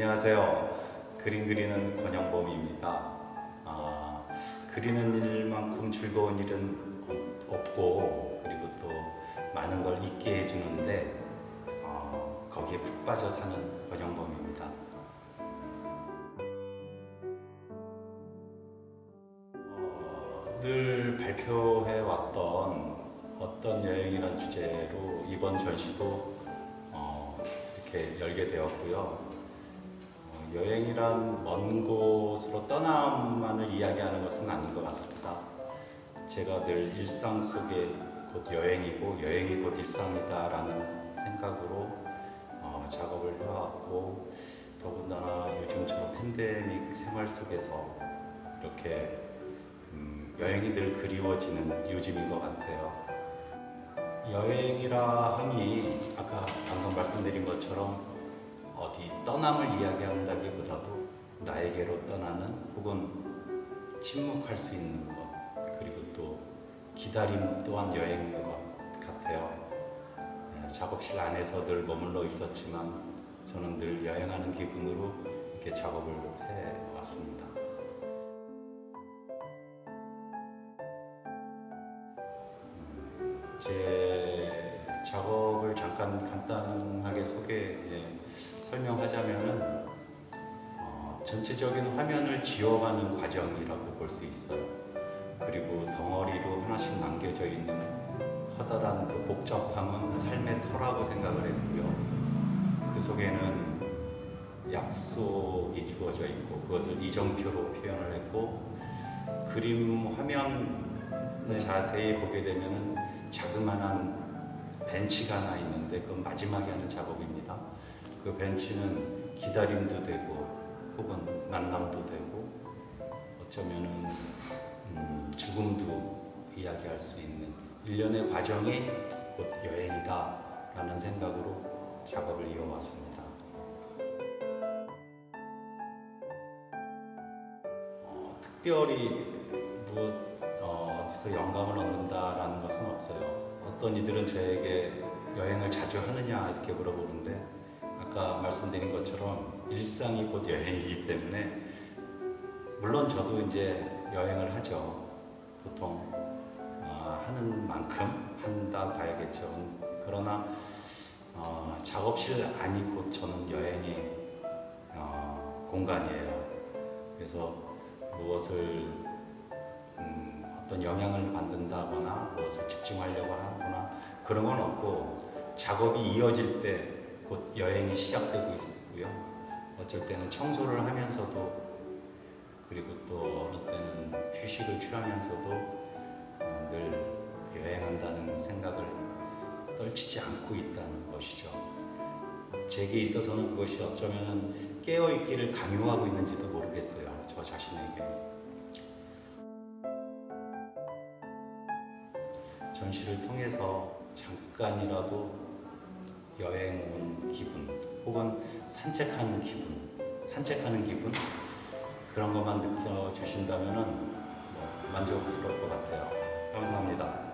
안녕하세요. 그림 그리는 권영범입니다. 아, 그리는 일만큼 즐거운 일은 없- 없고 그리고 또 많은 걸 잊게 해주는데 어, 거기에 푹 빠져 사는 권영범입니다. 어, 늘 발표해 왔던 어떤 여행이란 주제로 이번 전시도 어, 이렇게 열게 되었고요. 어, 여행이란 먼 곳으로 떠남만을 이야기하는 것은 아닌 것 같습니다. 제가 늘 일상 속에 곧 여행이고 여행이 곧 일상이다라는 생각으로 어, 작업을 해왔고 더군다나 요즘처럼 팬데믹 생활 속에서 이렇게 음, 여행이 늘 그리워지는 요즘인 것 같아요. 여행이라 함이 아까 방금 말씀드린 것처럼 어디 떠남을 이야기한다기보다도 나에게로 떠나는 혹은 침묵할 수 있는 것 그리고 또 기다림 또한 여행인 것 같아요. 네, 작업실 안에서 늘 머물러 있었지만 저는 늘 여행하는 기분으로 이렇게 작업을 해 왔습니다. 제 작업을 잠깐 간단하게 소개 예, 설명하자면은 어, 전체적인 화면을 지워가는 과정이라고 볼 수 있어요. 그리고 덩어리로 하나씩 남겨져 있는 커다란 그 복잡함은 삶의 터라고 생각을 했고요. 그 속에는 약속이 주어져 있고 그것을 이정표로 표현을 했고 그림 화면을 자세히 보게 되면은 자그마한 벤치가 하나 있는데 그건 마지막에 하는 작업입니다. 그 벤치는 기다림도 되고 혹은 만남도 되고 어쩌면은 음, 죽음도 이야기할 수 있는 일련의 과정이 곧 여행이다라는 생각으로 작업을 이어왔습니다. 어, 특별히 무엇 어, 어디서 영감을 얻는다라는 것은 없어요. 어떤 이들은 저에게 여행을 자주 하느냐 이렇게 물어보는데 아까 말씀드린 것처럼 일상이 곧 여행이기 때문에 물론 저도 이제 여행을 하죠. 보통 어, 하는 만큼 한다 봐야겠죠. 그러나 어, 작업실 곧 저는 여행의 어, 공간이에요. 그래서 무엇을 음, 어떤 영향을 받는다거나 무엇을 집중하려고 하거나 그런 건 없고 작업이 이어질 때 곧 여행이 시작되고 있고요. 어쩔 때는 청소를 하면서도 그리고 또 어느 때는 휴식을 취하면서도 어, 늘 여행한다는 생각을 떨치지 않고 있다는 것이죠. 제게 있어서는 그것이 어쩌면 깨어 있기를 강요하고 있는지도 모르겠어요. 저 자신에게. 전시를 통해서 잠깐이라도 여행 온 기분 혹은 산책하는 기분, 산책하는 기분 그런 것만 느껴주신다면 만족스러울 것 같아요. 감사합니다.